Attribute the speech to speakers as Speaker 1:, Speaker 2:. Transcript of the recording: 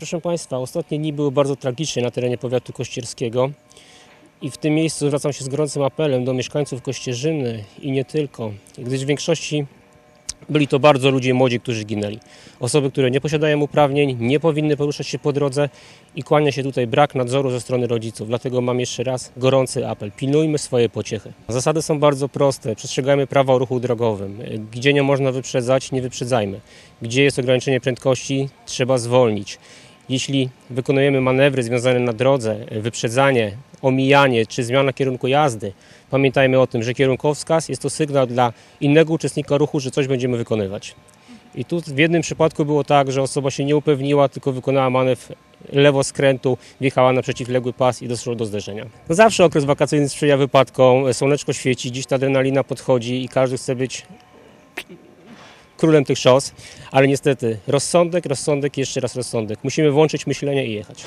Speaker 1: Proszę Państwa, ostatnie dni były bardzo tragiczne na terenie powiatu kościerskiego i w tym miejscu zwracam się z gorącym apelem do mieszkańców Kościerzyny i nie tylko, gdyż w większości byli to bardzo ludzie młodzi, którzy ginęli. Osoby, które nie posiadają uprawnień, nie powinny poruszać się po drodze i kłania się tutaj brak nadzoru ze strony rodziców. Dlatego mam jeszcze raz gorący apel. Pilnujmy swoje pociechy. Zasady są bardzo proste. Przestrzegajmy prawa o ruchu drogowym. Gdzie nie można wyprzedzać, nie wyprzedzajmy. Gdzie jest ograniczenie prędkości, trzeba zwolnić. Jeśli wykonujemy manewry związane na drodze, wyprzedzanie, omijanie czy zmiana kierunku jazdy, pamiętajmy o tym, że kierunkowskaz jest to sygnał dla innego uczestnika ruchu, że coś będziemy wykonywać. I tu w jednym przypadku było tak, że osoba się nie upewniła, tylko wykonała manewr lewo skrętu, wjechała na przeciwległy pas i doszło do zderzenia. No zawsze okres wakacyjny sprzyja wypadkom, słoneczko świeci, dziś ta adrenalina podchodzi i każdy chce być królem tych szos, ale niestety rozsądek, rozsądek i jeszcze raz rozsądek. Musimy włączyć myślenie i jechać.